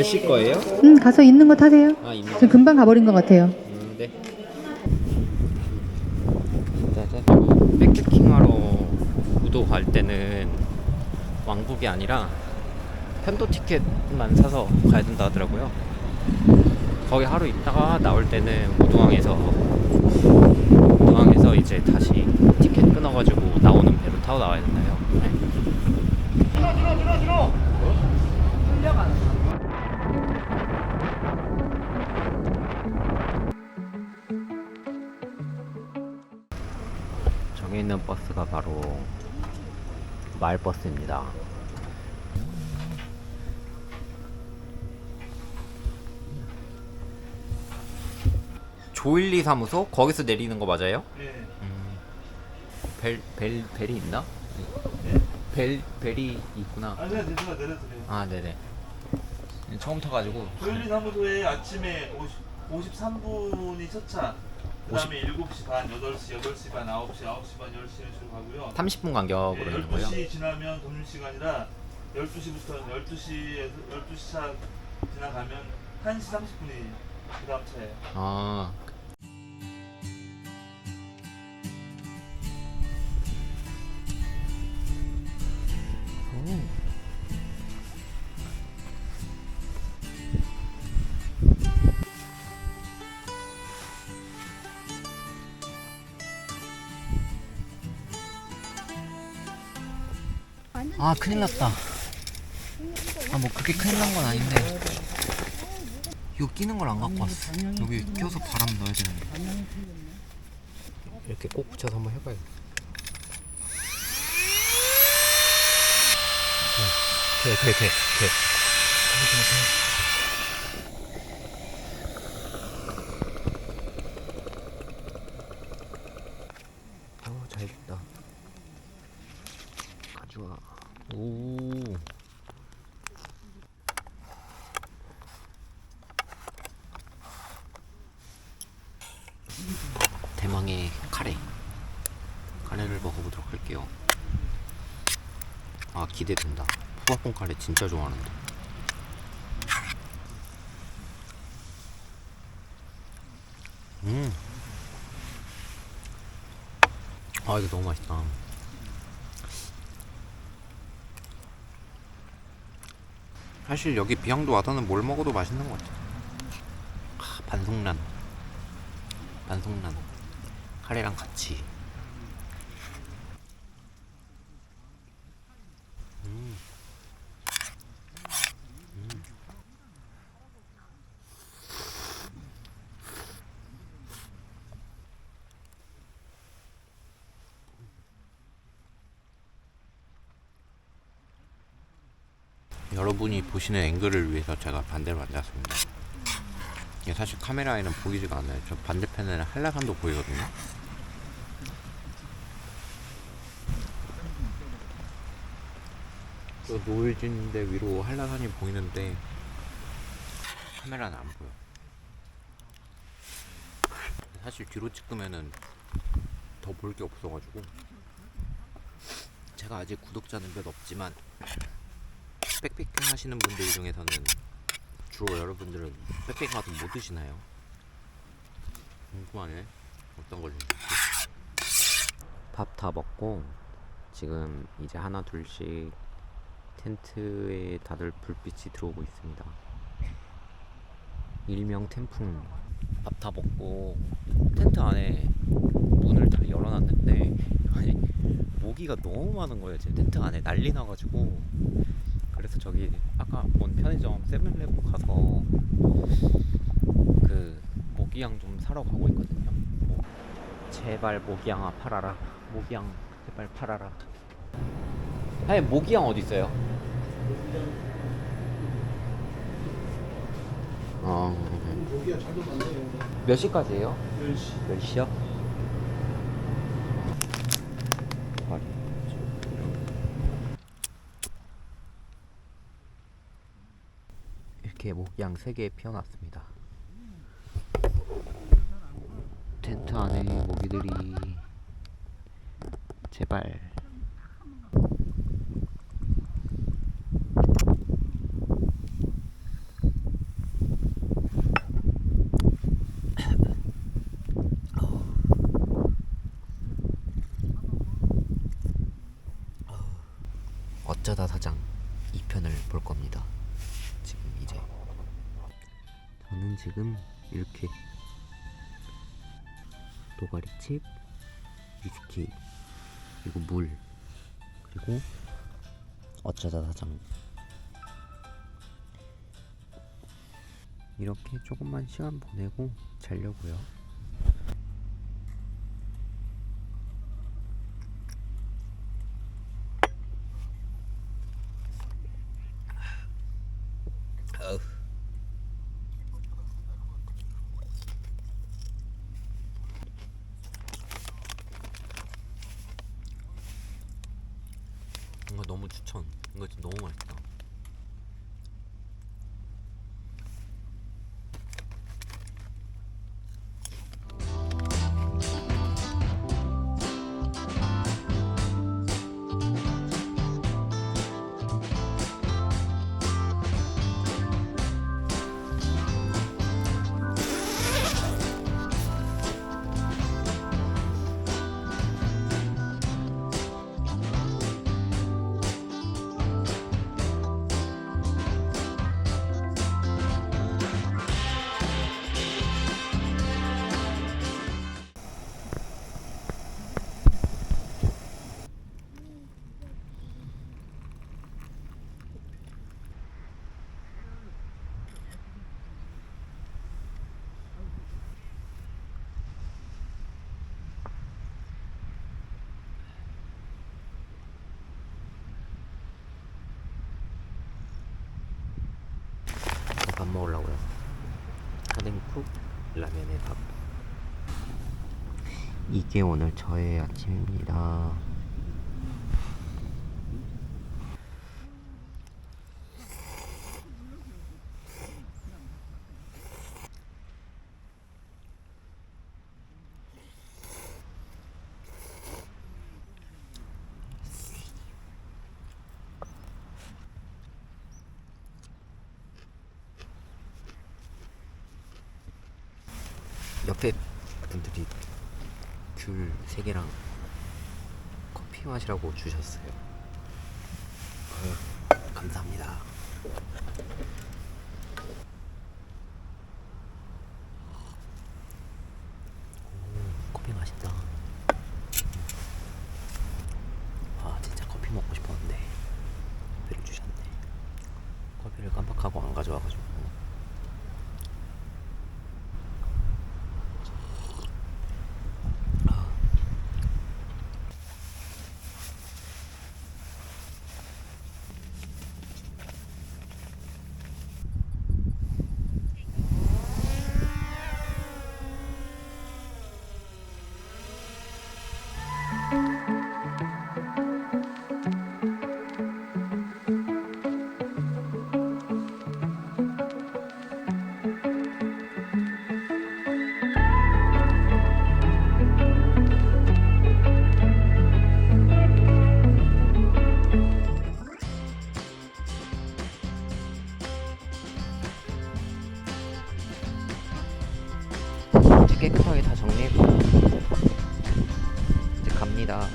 몇 시 거예요? 음, 가서 있는 거 타세요. 아 있는 지금 금방 가버린 것 같아요. 음, 네. 짜잔. 백패킹하러 우도 갈 때는 왕복이 아니라 편도 티켓만 사서 가야 된다 하더라고요. 거기 하루 있다가 나올 때는 우도항에서 우도항에서 이제 다시 티켓 끊어가지고 나오는 배로 타고 나와야 된다요. 네. 마을버스입니다. 조일리 사무소 거기서 내리는 거 맞아요? 네. 벨, 벨, 벨이 있나? 벨, 벨이 있구나. 아, 네, 내가 내려도 돼요. 아, 네네. 처음 타가지고. 조일리 사무소에 아침에 50, 53분이 첫 차. 그 다음에 7시 반, 8시, 8시 반, 9시, 9시 반, 10시 이런 식으로 가고요. 30분 간격으로 네, 되는 거예요? 12시 지나면 점심시간이라 12시부터 12시에서 12시 차 지나가면 1시 30분이 그 다음 차예요. 아. 아 큰일 났다. 아 뭐 그렇게 큰일 난 건 아닌데. 이거 끼는 걸 안 갖고 왔어. 여기 껴서 바람 넣어야 되는데. 이렇게 꼭 붙여서 한번 해봐요. 돼, 돼, 돼, 돼. 어, 잘 됐다. 가져와. 오. 대망의 카레 카레를 먹어보도록 할게요 아 기대된다. 푸아퐁 카레 진짜 좋아하는데. 음. 아 이거 너무 맛있다. 사실 여기 비양도 와서는 뭘 먹어도 맛있는 것 같아. 아, 반송란. 반송란. 카레랑 같이 음. 음. 여러분이 보시는 앵글을 위해서 제가 반대로 앉았습니다. 이게 사실 카메라에는 보이지가 않아요. 저 반대편에는 한라산도 보이거든요. 저 노을진인데 위로 한라산이 보이는데 카메라는 안 보여. 사실 뒤로 찍으면은 더 볼 게 없어가지고 제가 아직 구독자는 몇 없지만 백패킹 하시는 분들 중에서는 주로 여러분들은 백패킹 와서 뭐 드시나요? 궁금하네. 어떤 걸. 밥 다 먹고 지금 이제 하나 둘씩 텐트에 다들 불빛이 들어오고 있습니다. 일명 텐풍. 밥 다 먹고 텐트 안에 문을 다 열어놨는데 아니 모기가 너무 많은 거예요. 제 텐트 안에 난리 나가지고 그래서 저기 아까 본 편의점 세븐일레븐 가서 그 모기향 좀 사러 가고 있거든요. 뭐, 제발 모기향아 팔아라. 모기향 제발 팔아라. 아니 모기향 어디 있어요? 어. 몇 시까지예요? 10시. 10시요? 이렇게 목양 3개 피어났습니다. 텐트 안에 모기들이 제발 어쩌다 사장 2편을 볼 겁니다. 지금 이제 저는 지금 이렇게 도가리칩, 위스키, 그리고 물, 그리고 어쩌다 사장 이렇게 조금만 시간 보내고 자려고요. 이거 너무 추천. 이거 진짜 너무 맛있다. 밥 먹으려고요. 카덴쿡 라면에 밥. 이게 오늘 저의 아침입니다. 옆에 분들이 귤 3개랑 커피 마시라고 주셨어요. 어휴, 감사합니다. 오, 커피 맛있다. 아, 진짜 커피 먹고 싶었 깨끗하게 다 정리했고 이제 갑니다.